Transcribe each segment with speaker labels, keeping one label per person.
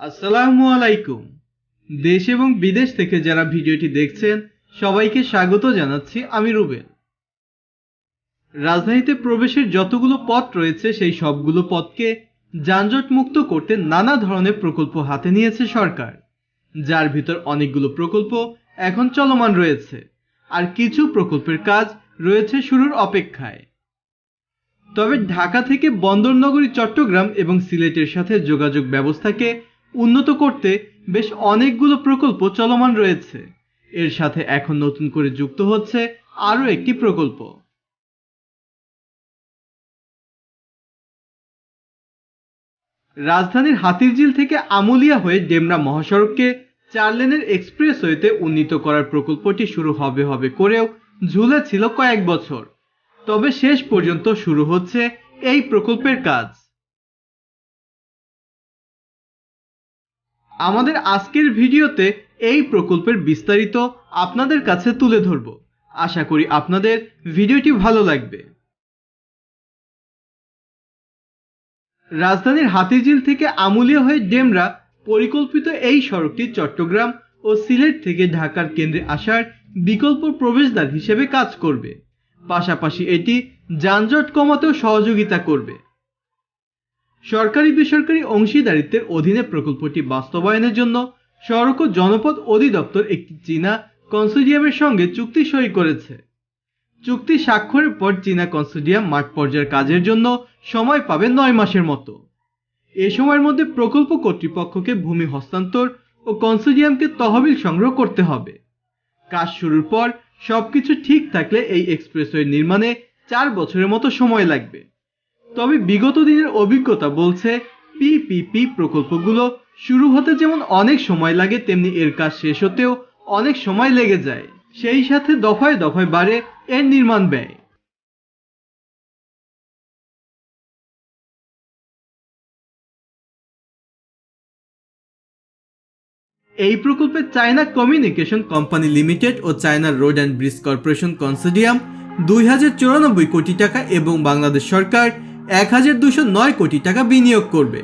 Speaker 1: আসসালামু আলাইকুম। দেশ এবং বিদেশ থেকে যারা ভিডিওটি দেখছেন, সবাইকে স্বাগত জানাচ্ছি আমি রুবেল। রাজধানীতে প্রবেশের যতগুলো পথ রয়েছে, সেই সবগুলো পথকে যানজট মুক্ত করতে নানা ধরনের প্রকল্প হাতে নিয়েছে সরকার। যার ভিতর অনেকগুলো প্রকল্প এখন চলমান রয়েছে, আর কিছু প্রকল্পের কাজ রয়েছে শুরুর অপেক্ষায়। তবে ঢাকা থেকে বন্দরনগরী, চট্টগ্রাম এবং সিলেটের সাথে যোগাযোগ ব্যবস্থাকে উন্নত করতে বেশ অনেকগুলো প্রকল্প চলমান রয়েছে। এর সাথে এখন নতুন করে যুক্ত হচ্ছে আরও একটি প্রকল্প। রাজধানীর হাতিরঝিল থেকে আমুলিয়া হয়ে ডেমরা মহাসড়ককে চার লেনের এক্সপ্রেসওয়েতে উন্নীত করার প্রকল্পটি শুরু হবে হবে করেও ঝুলে ছিল কয়েক বছর। তবে শেষ পর্যন্ত শুরু হচ্ছে এই প্রকল্পের কাজ। আমাদের আজকের ভিডিওতে এই প্রকল্পের বিস্তারিত আপনাদের কাছে তুলে ধরব। আশা করি আপনাদের ভিডিওটি ভালো লাগবে। রাজধানীর হাতিঝিল থেকে আমুলিয়া হয়ে ডেমরা পরিকল্পিত এই সড়কটি চট্টগ্রাম ও সিলেট থেকে ঢাকার কেন্দ্রে আসার বিকল্প প্রবেশদ্বার হিসেবে কাজ করবে। পাশাপাশি এটি যানজট কমাতেও সহযোগিতা করবে। সরকারি বেসরকারি অংশীদারিত্বের অধীনে প্রকল্পটি বাস্তবায়নের জন্য সড়ক ও জনপদ অধিদপ্তর একটি চীনা কনসোডিয়ামের সঙ্গে চুক্তি সই করেছে। চুক্তি স্বাক্ষরের পর চীনা কনসোডিয়াম মাঠ পর্যায়ের কাজের জন্য সময় পাবে নয় মাসের মতো। এ সময়ের মধ্যে প্রকল্প কর্তৃপক্ষকে ভূমি হস্তান্তর ও কনসোডিয়ামকে তহবিল সংগ্রহ করতে হবে। কাজ শুরুর পর সবকিছু ঠিক থাকলে এই এক্সপ্রেসওয়ে নির্মাণে চার বছরের মতো সময় লাগবে। তবে বিগত দিনের অভিজ্ঞতা বলছে পিপিপি প্রকল্পগুলো শুরু হতে যেমন অনেক সময় লাগে, তেমনি এর কাজ শেষ হতেও অনেক সময় লেগে যায়। সেই সাথে দফায় দফায় বাড়ে এর নির্মাণ ব্যয়। এই প্রকল্পে China communication company limited O China road and bridge corporation consortium দুই হাজার চুরানব্বই কোটি টাকা এবং বাংলাদেশ সরকার এক হাজার দুশো নয় কোটি টাকা বিনিয়োগ করবে।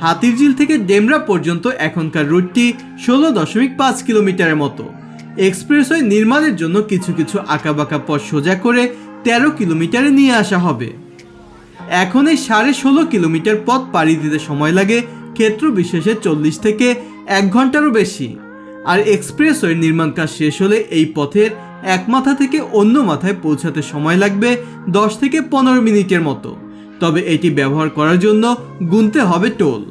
Speaker 1: হাতিরঝিল থেকে ডেমরা পর্যন্ত এখনকার রুটটি ষোলো দশমিক পাঁচ কিলোমিটারের মতো। এক্সপ্রেসওয়ে নির্মাণের জন্য কিছু কিছু আঁকাবাঁকা পথ সোজা করে তেরো কিলোমিটারে নিয়ে আসা হবে। এখন এই সাড়ে ষোলো কিলোমিটার পথ পাড়ি দিতে সময় লাগে ক্ষেত্র বিশেষে চল্লিশ থেকে এক ঘন্টারও বেশি। আর এক্সপ্রেসওয়ের নির্মাণ কাজ শেষ হলে এই পথের এক মাথা থেকে অন্য মাথায় পৌঁছাতে সময় লাগবে দশ থেকে পনেরো মিনিটের মতো। তবে এটি ব্যবহার করার জন্য গুনতে হবে টোল।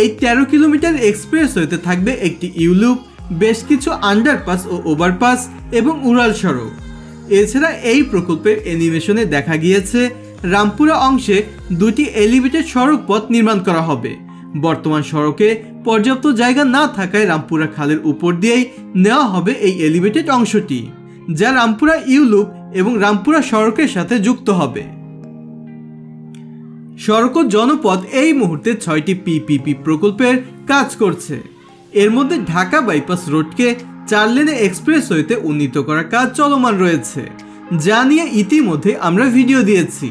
Speaker 1: এই তেরো কিলোমিটার এক্সপ্রেসওয়েতে থাকবে একটি ইউলুপ, বেশ কিছু আন্ডারপাস ও ওভারপাস এবং উড়াল সড়ক। এছাড়া এই প্রকল্পের অ্যানিমেশনে দেখা গিয়েছে রামপুরা অংশে দুটি এলিভেটেড সড়ক পথ নির্মাণ করা হবে। বর্তমান সড়কে পর্যাপ্ত জায়গা না থাকায় রামপুরা খালের উপর দিয়েই নেওয়া হবে এই এলিভেটেড অংশটি, যা রামপুরা ইউলুপ এবং রামপুরা সড়কের সাথে যুক্ত হবে। সড়ক ও জনপথ এই মুহূর্তে ছয়টি পিপিপি প্রকল্পের কাজ করছে। এর মধ্যে ঢাকা বাইপাস রোডকে চার লেনে এক্সপ্রেসওয়েতে উন্নীত করার কাজ চলমান রয়েছে, যা নিয়ে ইতিমধ্যে আমরা ভিডিও দিয়েছি।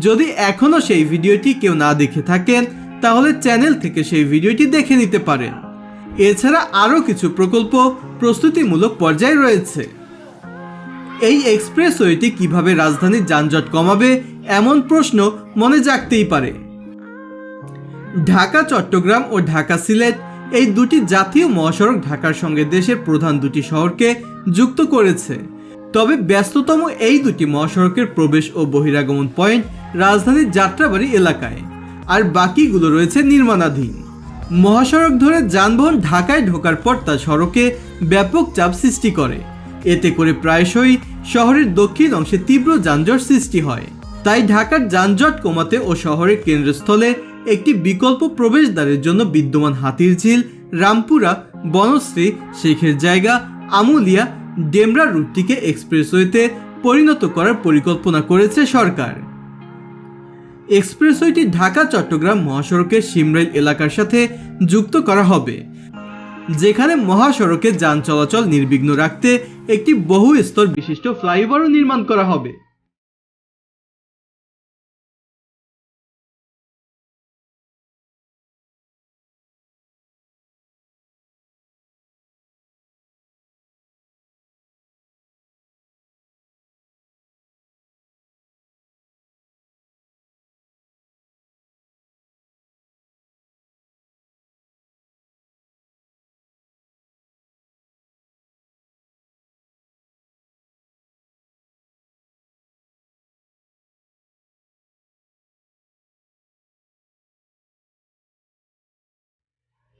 Speaker 1: যদি এখনও সেই ভিডিওটি কেউ না দেখে থাকেন তাহলে চ্যানেল থেকে সেই ভিডিওটি দেখে নিতে পারেন। এছাড়া আরও কিছু প্রকল্প প্রস্তুতিমূলক পর্যায়ে রয়েছে। এই এক্সপ্রেসওয়েটি কীভাবে রাজধানীর যানজট কমাবে, এমন প্রশ্ন মনে জাগতেই পারে। ঢাকা, চট্টগ্রাম ও ঢাকা সিলেট এই দুটি জাতীয় মহাসড়ক ঢাকার সঙ্গে দেশের প্রধান দুটি শহরকে যুক্ত করেছে। তবে ব্যস্ততম এই দুটি মহাসড়কের প্রবেশ ও বহিরাগমন পয়েন্ট রাজধানীর যাত্রাবাড়ি এলাকায়। আর বাকিগুলো রয়েছে নির্মাণাধীন। মহাসড়ক ধরে যানবাহন ঢাকায় ঢোকার পর তা সড়কে ব্যাপক চাপ সৃষ্টি করে। এতে করে প্রায়শই শহরের দক্ষিণ অংশে তীব্র যানজট সৃষ্টি হয়। তাই ঢাকার যানজট কমাতে ও শহরের কেন্দ্রস্থলে একটি বিকল্প প্রবেশদ্বারের জন্য বিদ্যমান হাতির ঝিল রামপুরা, বনশ্রী, শেখের জায়গা, আমুলিয়া, ডেমরা রুটটিকে এক্সপ্রেসওয়েতে পরিণত করার পরিকল্পনা করেছে সরকার। এক্সপ্রেসওয়েটি ঢাকা চট্টগ্রাম মহাসড়কের সিমরাইল এলাকার সাথে যুক্ত করা হবে, যেখানে মহাসড়কে যান চলাচল নির্বিঘ্ন রাখতে একটি বহু স্তর বিশিষ্ট ফ্লাইওভারও নির্মাণ করা হবে।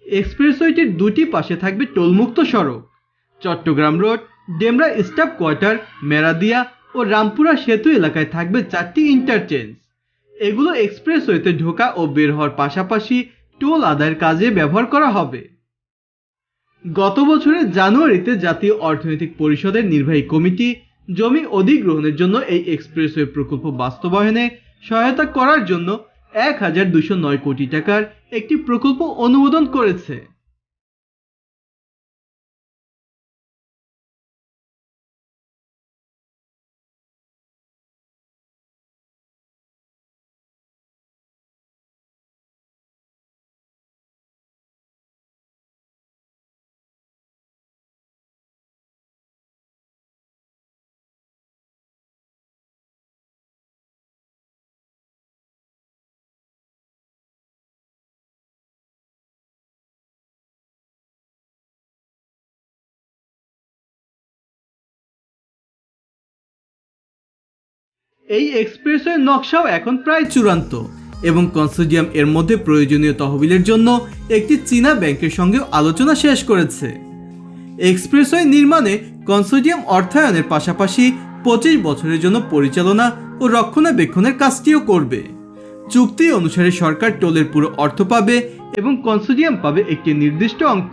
Speaker 1: এক্সপ্রেসওয়েটির দুটি পাশে থাকবে টোলমুক্ত সড়ক। Chittagong road, Demra staff quarter, Meradia ও রামপুরা সেতু এলাকায় থাকবে চারটি ইন্টারচেঞ্জ। এগুলো এক্সপ্রেসওয়েতে ঢোকা ও বের হওয়ার পাশাপাশি টোল আদায়ের কাজে ব্যবহার করা হবে। গত বছরের জানুয়ারিতে জাতীয় অর্থনৈতিক পরিষদের নির্বাহী কমিটি জমি অধিগ্রহণের জন্য এই এক্সপ্রেসওয়ে প্রকল্প বাস্তবায়নে সহায়তা করার জন্য এক হাজার দুশো নয় কোটি টাকার একটি প্রকল্প অনুমোদন করেছে। এই এক্সপ্রেসওয়ে নকশাও এখন প্রায় চূড়ান্ত এবং কনসোডিয়াম এর মধ্যে প্রয়োজনীয় তহবিলের জন্য একটি চীনা ব্যাংকের সঙ্গে আলোচনা শেষ করেছে। এক্সপ্রেসওয়ে নির্মাণে কনসোডিয়াম অর্থায়নের পাশাপাশি পঁচিশ বছরের জন্য পরিচালনা ও রক্ষণাবেক্ষণের কাজটিও করবে। চুক্তি অনুসারে সরকার টোলের পুরো অর্থ পাবে এবং কনসোডিয়াম পাবে একটি নির্দিষ্ট অঙ্ক।